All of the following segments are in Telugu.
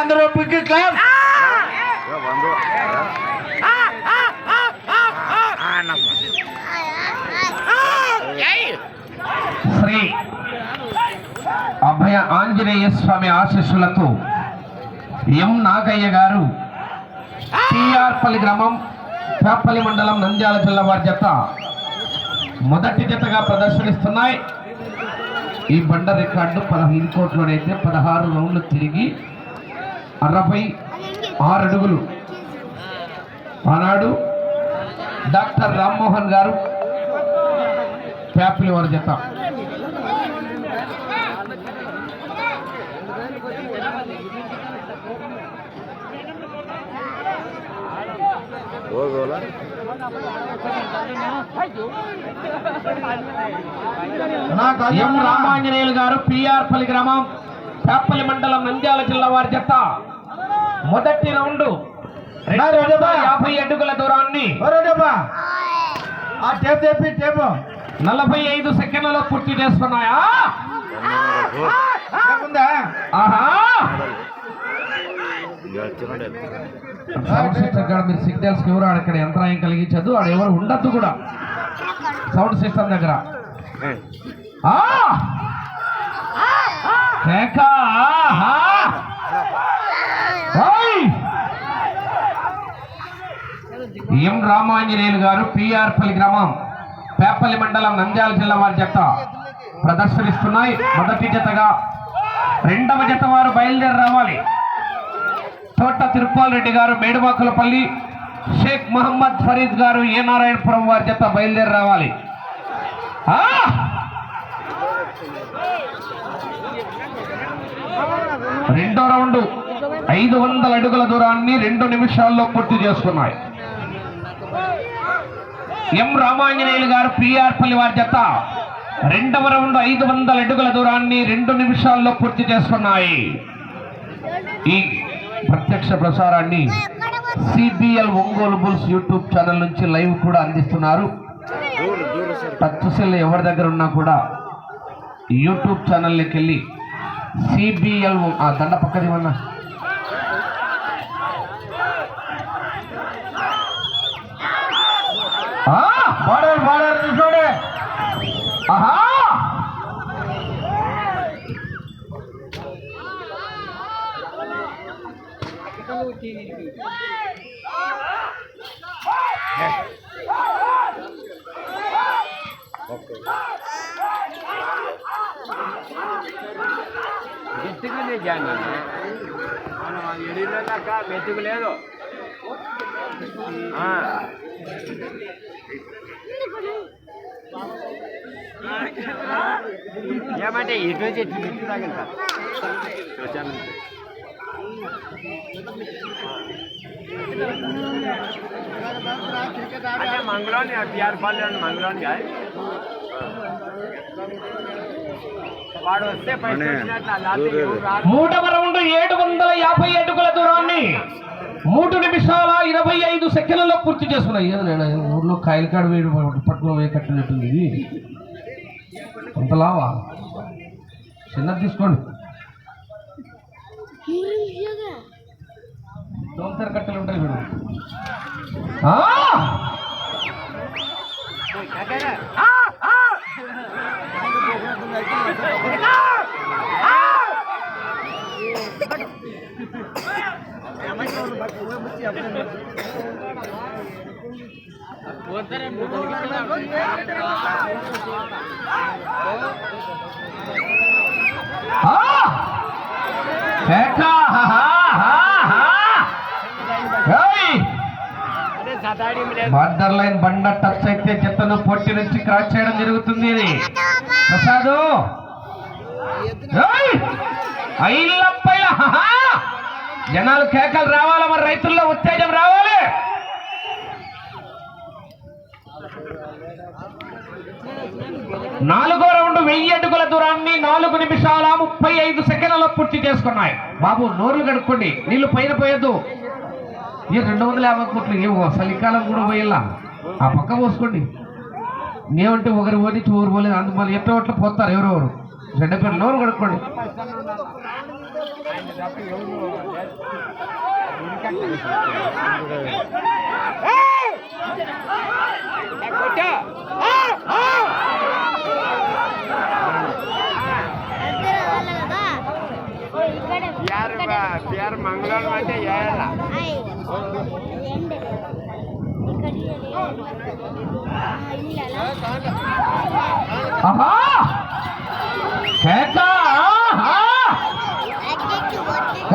అందరూ పిక్కి క్లాప్ శ్రీ అభయ ఆంజనేయ స్వామి ఆశీస్సులతో ఎం నాగయ్య గారు టిఆర్పల్లి గ్రామం పేపల్లి మండలం నంద్యాల జిల్లా వారి జత మొదటి జతగా ప్రదర్శనిస్తున్నాయి. ఈ బండ రికార్డు పదహైదు కోట్లోనైతే పదహారు రౌండ్లు తిరిగి అరవై ఆరు అడుగులు. ఆనాడు డాక్టర్ రామ్మోహన్ గారు పేపల్లి వారి జత ఎం రామాంజనేయులు గారు పిఆర్పల్లి గ్రామం పేపల్లి మండలం నంద్యాల జిల్లా వారి జత మొదటి రౌండ్ యాభై అడుగుల దూరాన్ని ఒరేడబ్బా ఆ టేప్ తెప్పి టేపు. నలభై ఐదు సెకండ్లలో పూర్తి చేసుకున్నాయా ఉందా ఆహా! సౌండ్ సిస్టమ్ కాడ మీరు సిగ్నల్స్ ఎవరు ఆడ ఇక్కడ యంత్రాయం కలిగించదు ఆడ ఎవరు ఉండద్దు కూడా. సౌండ్ సిస్టమ్ దగ్గర. ఆ! కేక! ఆహా! ఓయ్! ఎం రామాంజనేయులు గారు పిఆర్పల్లి గ్రామం పేపల్లి మండలం నంద్యాల జిల్లా వారి జత ప్రదర్శనిస్తున్నాయి. మొదటి జతగా రెండవ జత వారు బయలుదేరి రావాలి. తోట తిరుపాల్ రెడ్డి గారు మేడువాకులపల్లి షేక్ మహమ్మద్ ఫరీద్ గారు ఏ నారాయణపురం వారి జత బయలుదేరి రావాలి. రెండో రౌండ్ ఐదు వందల అడుగుల దూరాన్ని రెండు నిమిషాల్లో పూర్తి చేసుకున్నాయి. ఎం రామాంజనేయులు గారు పిఆర్పల్లి వారి జత రెండవ రౌండ్ ఐదు వందల అడుగుల దూరాన్ని రెండు నిమిషాల్లో పూర్తి చేసుకున్నాయి. ఈ ప్రత్యక్ష ప్రసారాన్ని CBL Ongole bulls YouTube channel నుంచి లైవ్ కూడా అందిస్తున్నారు. టచ్ సెల్ ఎవరి దగ్గర ఉన్నా కూడా యూట్యూబ్ ఛానల్లోకి వెళ్ళి సిబిఎల్ ఆ దండ పక్కది ఏమన్నా? ఆ! బార్డర్ చూసుకోండి. ఆహా! మెతుకులే జాని మనం ఎడిలక మెతుకు లేదు నుంచి తాగండి అంటే కాదు. వాడు వస్తే రౌండ్ ఏడు వందల యాభై అడుగుల దూరాన్ని మూడు నిమిషాల ఇరవై ఐదు సెకండ్లలో పూర్తి చేసుకున్నాయి. ఏదో నేను ఊర్లో కాయల కాడ వేడి పట్టుకుని వేయ కట్టినట్టుంది ఇది. అంత లావా చిన్నది తీసుకోండి. దోమతెర కట్టెలు ఉంటాయి మీరు పోతారే బార్డర్ లైన్ బండ టచ్ అయితే చెత్తను పొట్టి నుంచి క్రాస్ చేయడం జరుగుతుంది ఇది. ప్రసాదు! జనాలు కేకలు రావాలా మరి? రైతుల్లో ఉత్తేజం రావాలి. నాలుగో రౌండ్ వెయ్యి అడుగుల దూరాన్ని నాలుగు నిమిషాల ముప్పై ఐదు సెకండ్లలో పూర్తి చేసుకున్నాయి. బాబు నోర్లు కడుక్కోండి. నీళ్ళు పైన పోయొద్దు. ఈ రెండు వందల యాభై కోట్లు ఏమో చలికాలం కూడా పోయేలా. ఆ పక్క పోసుకోండి. నేమంటే ఒకరు పోనీ ఊరు పోలేదు అందువల్ల ఎట్లా ఒట్లు పోతారు ఎవరెవరు? రెండు పేరు నోరు కడుక్కోండి. బిఆర్ మంగళవారం అంటే ఏళ్ళ ఆహా కేక ఆహా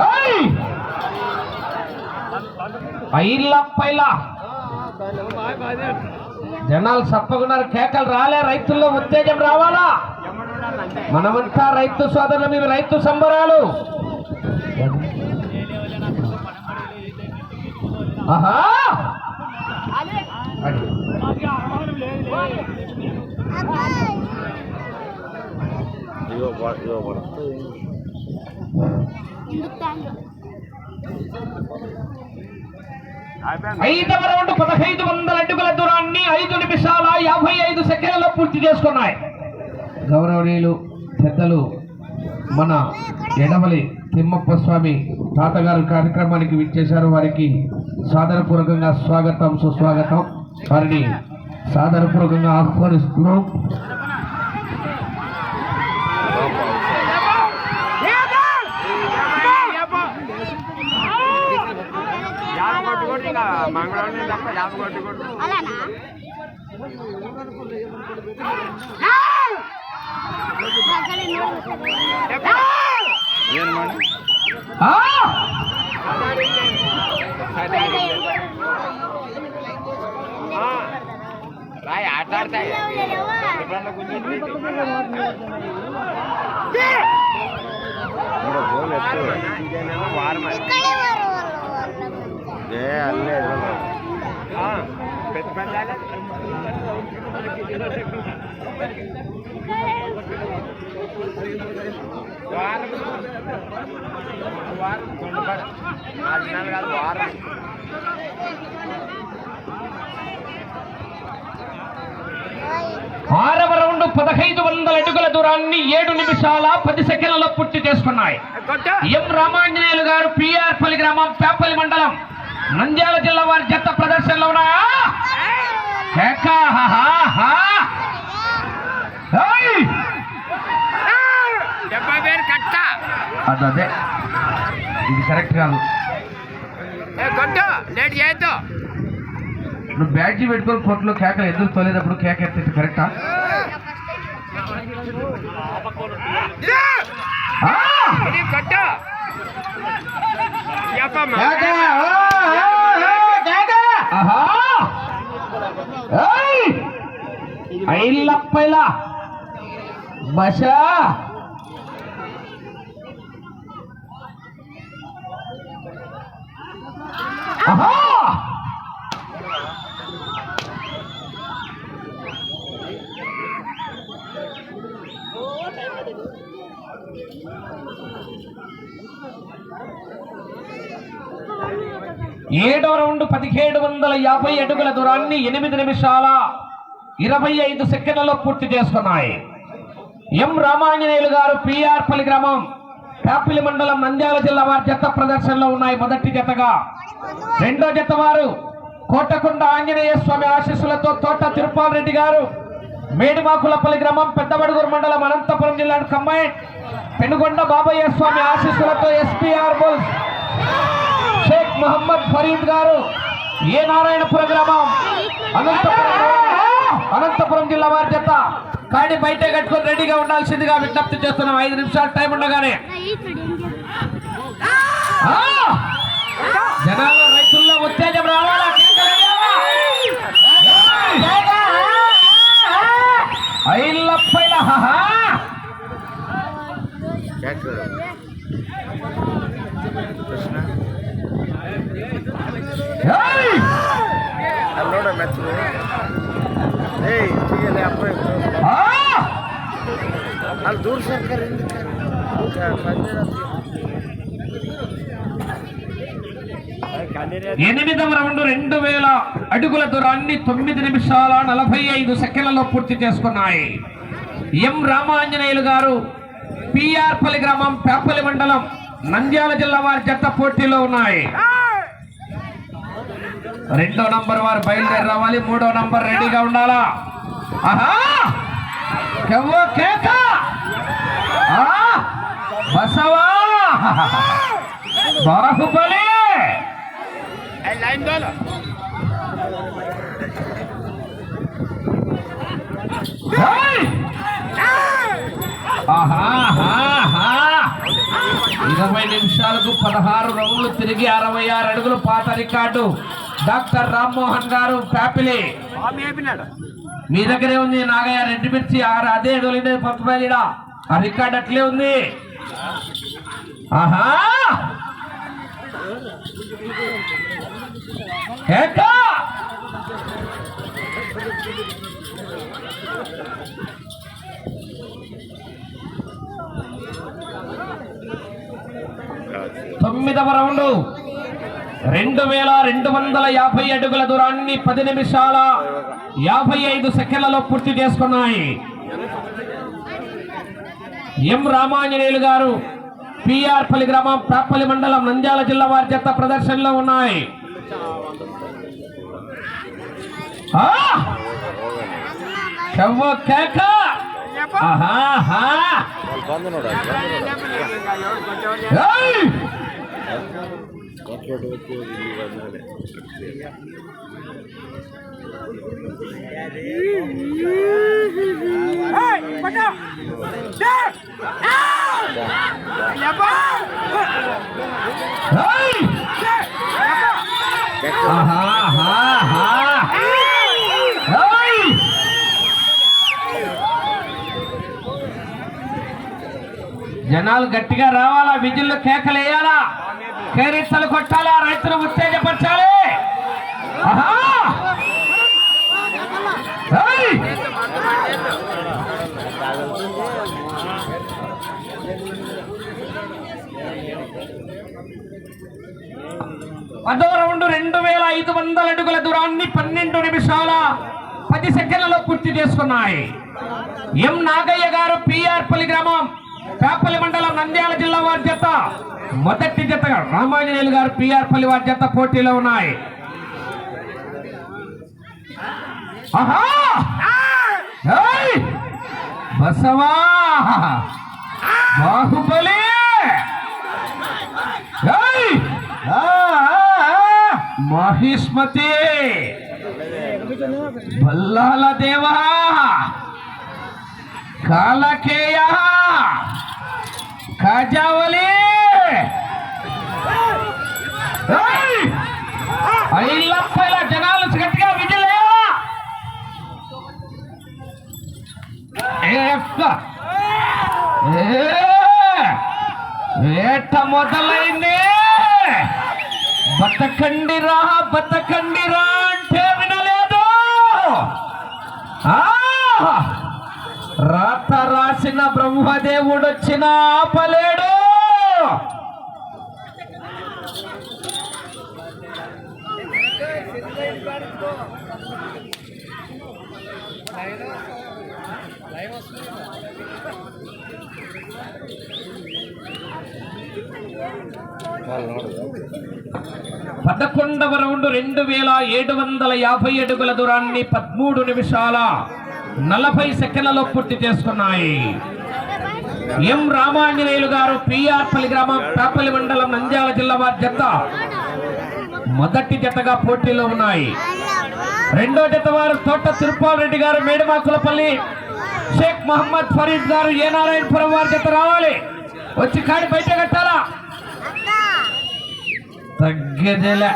ఏయ్! పైల పైల జనాలు సప్పకున్నారు కేకలు రాలే రైతుల్లో ఉత్తేజం రావాలా? మనమంతా రైతు సోదరులు మీరు రైతు సంబరాలు. ఆహా! ఐదవ రౌండ్ పదహైదు వందల అడుగుల దూరాన్ని ఐదు నిమిషాల యాభై ఐదు సెకండ్లలో పూర్తి చేసుకున్నాయి. గౌరవనీయులు పెద్దలు మన ఎడవలి తిమ్మప్ప స్వామి తాతగారు కార్యక్రమానికి విచ్చేశారు. వారికి సాదరపూర్వకంగా స్వాగతం సుస్వాగతం. వారిని సాదరపూర్వకంగా ఆహ్వానిస్తున్నాం యాభ కొట్టుకోండి ఇంకా మంగళవారం తప్ప యాభ కొట్టుకోండి అలానా? ఆ! పెద్ద పెద్ద వారం వారం నాలుగు కాదు వారం ఆరవ రౌండ్ పదహైదు వందల అడుగుల దూరాన్ని ఏడు నిమిషాల పది సెకండ్లలో పూర్తి చేసుకున్నాయి. ఎం రామాంజనేయులు గారు పిఆర్పల్లి గ్రామం పేపల్లి మండలం. నంద్యాల జిల్లా వారి జత ప్రదర్శనలో ఉన్నాయా? కేక! డెబ్బై కట్ట. అదే ఇది కరెక్ట్ కాదు. ఏ కొట్టు. లేట్ చేయొద్దు. నువ్వు బ్యాడ్జీ పెట్టుకొని కొట్లో కేకలు ఎదురు తోలేటప్పుడు కేక ఎత్తే కరెక్టా? కొట్టు. చెప్పమ్మా ఆహా! ఏయ్! ఐలప్పైలా. బష. ఏడో రౌండ్ పదిహేడు వందల యాభై అడుగుల దూరాన్ని ఎనిమిది నిమిషాల ఇరవై ఐదు సెకండ్లలో పూర్తి చేసుకున్నాయి. ఎం రామాంజనేయులు గారు పిఆర్పల్లి గ్రామం కాపిలి మండలం నంద్యాల జిల్లా వారి జత ప్రదర్శనలో ఉన్నాయి మొదటి జతగా. రెండో జత వారు కోటకొండ ఆంజనేయ స్వామి ఆశీస్సులతో తోట తిరుపాల్ రెడ్డి గారు మేడిమాకులపల్లి గ్రామం పెద్దబడుగురు మండలం అనంతపురం జిల్లా కంబైన్ పెనుగొండ బాబయ్య స్వామి ఆశీస్సులతో SPR bulls Sheikh Mohammed Farid garu A Narayanapura గ్రామం అనంతపురం. అనంతపురం జిల్లా వారి చేత కాడి బయట కట్టుకొని రెడీగా ఉండాల్సిందిగా విజ్ఞప్తి చేస్తున్నాం. ఐదు నిమిషాలు టైం ఉండగానే. జనాలు రైతుల్లో ఉత్తేజం రావాలా? ఐల్లప్పైల ಅಲ್ಲಿ ದೂರ ಸರ್ಕಾರ ఎనిమిదవ రౌండ్ రెండు వేల అడుగుల దూరాన్ని తొమ్మిది నిమిషాల నలభై ఐదు సెకండ్లలో పూర్తి చేసుకున్నాయి ఎం రామాంజనేయులు గారు పిఆర్పల్లి గ్రామం పేపల్లి మండలం నంద్యాల జిల్లా వారి జత పోటీలో ఉన్నాయి రెండో నంబర్ వారు బయలుదేరి రావాలి. మూడో నంబర్ రెడీగా ఉండాలా? బసవా! బాహుబలి! ఇరవై నిమిషాలకు పదహారు రౌండ్లు తిరిగి అరవై ఆరు అడుగులు పాత రికార్డు. డాక్టర్ రామ్మోహన్ గారు ప్యాపిలి మీ దగ్గరే ఉంది నాగయ్య రెడ్డి మిర్చి అదే డోలిందే పట్టుబయలుడా ఆ రికార్డ్ అట్లే ఉంది. ఆహా! తొమ్మిదవ రౌండ్. రెండు వేల రెండు వందల యాభై అడుగుల దూరాన్ని పది నిమిషాల యాభై ఐదు సెకండ్లలో పూర్తి చేసుకున్నాయి. ఎం రామాంజనేయులు గారు పిఆర్ పల్లి గ్రామం ప్రాపల్లి మండలం నంద్యాల జిల్లా వారి చెత్త ప్రదర్శనలో ఉన్నాయి! ఏయ్! జనాలు గట్టిగా రావాలా విజిల్లు కేకలు వేయాలా కేరిత్తలు కొట్టాలా రైతులు ఉత్తేజపరచాలి. పదో రౌండ్ రెండు వేల ఐదు వందల అడుగుల దూరాన్ని పన్నెండు నిమిషాల పది సెకండ్లలో పూర్తి చేసుకున్నాయి. ఎం నాగయ్య గారు పిఆర్పల్లి గ్రామం కాపల్లి మండలం నంద్యాల జిల్లా వారి మొదటి జతగా రామాంజనేయులు గారు పిఆర్ పల్లి వారి జత పోటీలో ఉన్నాయి. బసవా! బాహుబలి! మహిష్మతి! బల్లాల దేవా! కాలకేయ! కాజావలి! జనాలు గట్టిగా విజయలేవా వేట మొదలైంది బతకండిరా బతకండిరా అంటే వినలేదు రాత రాసిన బ్రహ్మదేవుడు వచ్చిన ఆపలేడు. పదకొండవ రౌండ్ రెండు వేల ఏడు వందల యాభై అడుగుల దూరాన్ని పదమూడు నిమిషాల నలభై సెకండ్లలో పూర్తి చేసుకున్నాయి. ఎం రామాంజనేయులు గారు పిఆర్పల్లి గ్రామం పేపల్లి మండలం నంద్యాల జిల్లా వారి జత మొదటి జతగా పోటీలో ఉన్నాయి. రెండో జత వారు తోట తిరుపాల్ రెడ్డి గారు మేడమాకులపల్లి షేక్ మహమ్మద్ ఫరీద్ గారు ఏ నారాయణపురం వారి జత రావాలి. వచ్చి కాడి బయట కట్టాలా? తగ్గేదేలే.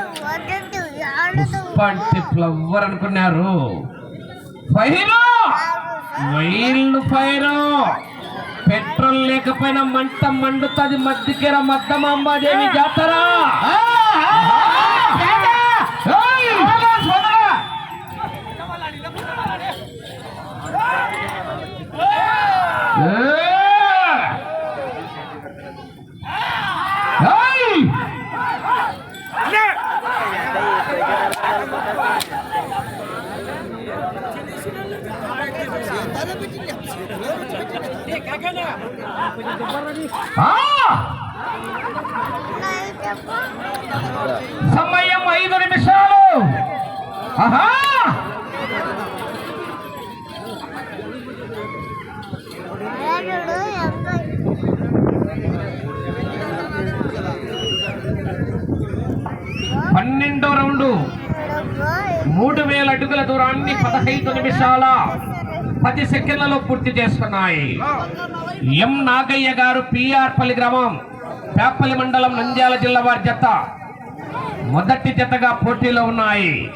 అంటే ఫ్లవర్ అనుకున్నారు. ఫైరు! ఫైరు! పెట్రోల్ లేకపోయినా మంట మండుతుంది మధ్యకెర మద్దమాంబాదేవి జాతర. సమయం ఐదు నిమిషాలు. ఆహా! పన్నెండో రౌండ్. మూడు వేల అడుగుల దూరాన్ని పదహైదు నిమిషాల పది సెకండ్లలో పూర్తి చేసుకున్నాయి. ఎం నాగయ్య గారు పిఆర్పల్లి గ్రామం పేపల్లి మండలం నంద్యాల జిల్లా వారి జత. మొదటి జతగా పోటీలో ఉన్నాయి.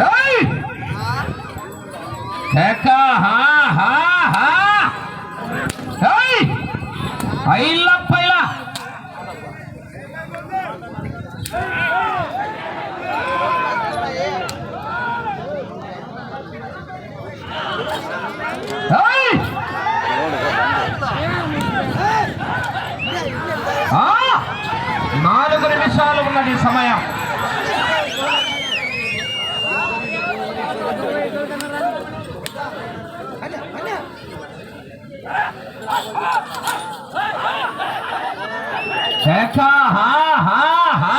ఏయ్ పైల. ఏయ్! ఆ! నాలుగు నిమిషాలు ఉన్నది సమయం కేక, హా, హా, హా.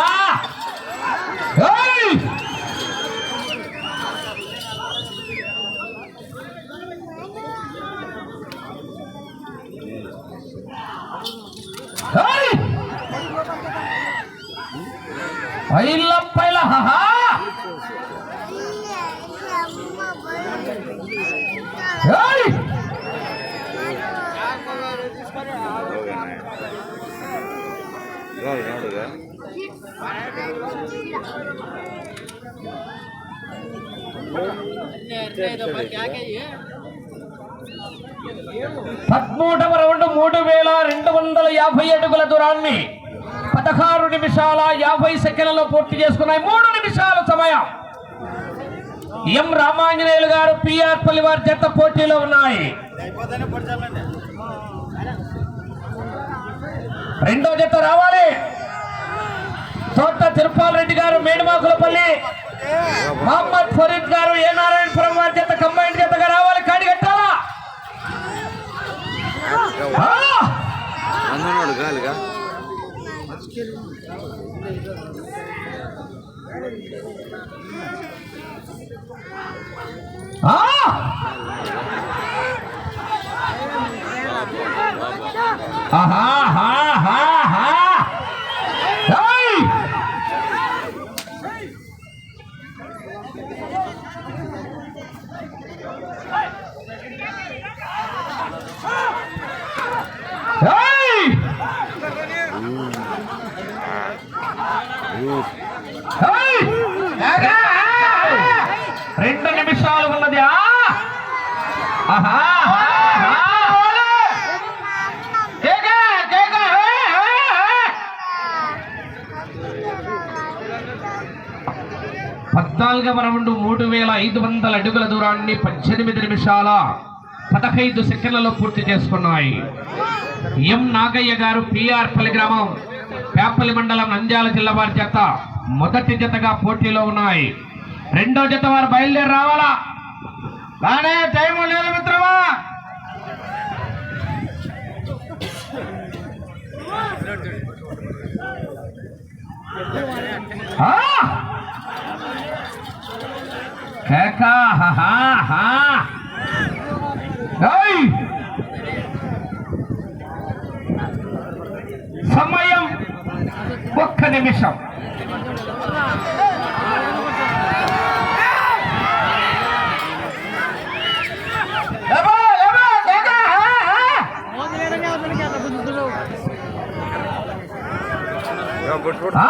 ఏయ్! ఏయ్! ఐల పైల, హా, హా. ఏయ్! పదమూడవ రౌండ్ మూడు వేల రెండు వందల యాభై అడుగుల దూరాన్ని పదహారు నిమిషాల యాభై సెకండ్లలో పూర్తి చేసుకున్నాయి మూడు నిమిషాల సమయం. ఎం రామాంజనేయులు గారు పిఆర్ పల్లి వారి జత పోటీలో ఉన్నాయి. రెండో జత రావాలి. తోట తిరుపాల్ రెడ్డి గారు మేడిమాకులపల్లి. మహమ్మద్ ఫరీద్ గారు ఏ నారాయణపురం వారి జత కంబైన్ జతగా రావాలి. కాడి కట్టాలా? ఆ! అందనోడు గాలిగా ఆ! ఆహా, హా, హా, హా. ఏయ్! ఏయ్! ఏయ్! రెండు నిమిషాలు ఉన్నది ఆ! ఆహా, ఆహా, ఆహా. కేక, కేక, ఏ, ఏ, ఏ. పద్నాలుగవ రౌండ్ మూడు వేల ఐదు వందల అడుగుల దూరాన్ని పద్దెనిమిది నిమిషాల పదహైదు సెకండ్లలో పూర్తి చేసుకున్నాయి. ఎం నాగయ్య గారు పిఆర్ పల్లి గ్రామం పేపల్లి మండలం నంద్యాల జిల్లా వారి జత మొదటి జతగా పోటీలో ఉన్నాయి. రెండో జత వారు బయలుదేరి రావాలా? రానే టైం లేదు మిత్రమా? ఆ! కేక, హా, హా, హా. ఏయ్! సమయం ఒక్క నిమిషం లేవా, లేవా, కేక, ఆ,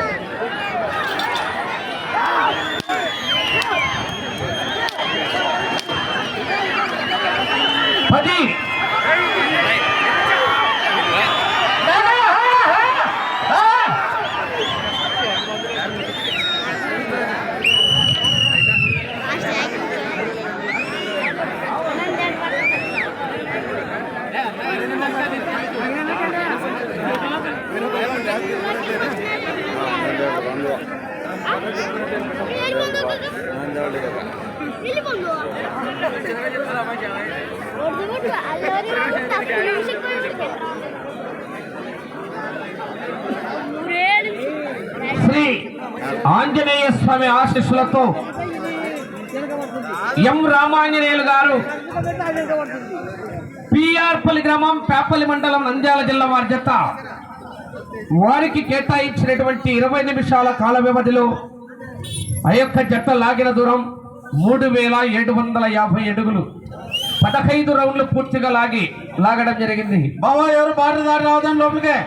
శ్రీ ఆంజనేయ స్వామి ఆశీస్సులతో ఎం రామాంజనేయులు గారు పిఆర్పల్లి గ్రామం పేపల్లి మండలం నంద్యాల జిల్లా వారి జత వారికి కేటాయించినటువంటి ఇరవై నిమిషాల కాల వ్యవధిలో ఆ యొక్క జట్ట లాగిన దూరం మూడు వేల ఏడు వందల యాభై అడుగులు పదహైదు రౌండ్లు పూర్తిగా లాగి లాగడం జరిగింది. బాబా ఎవరు బాటదారి రావడం లోపలికే?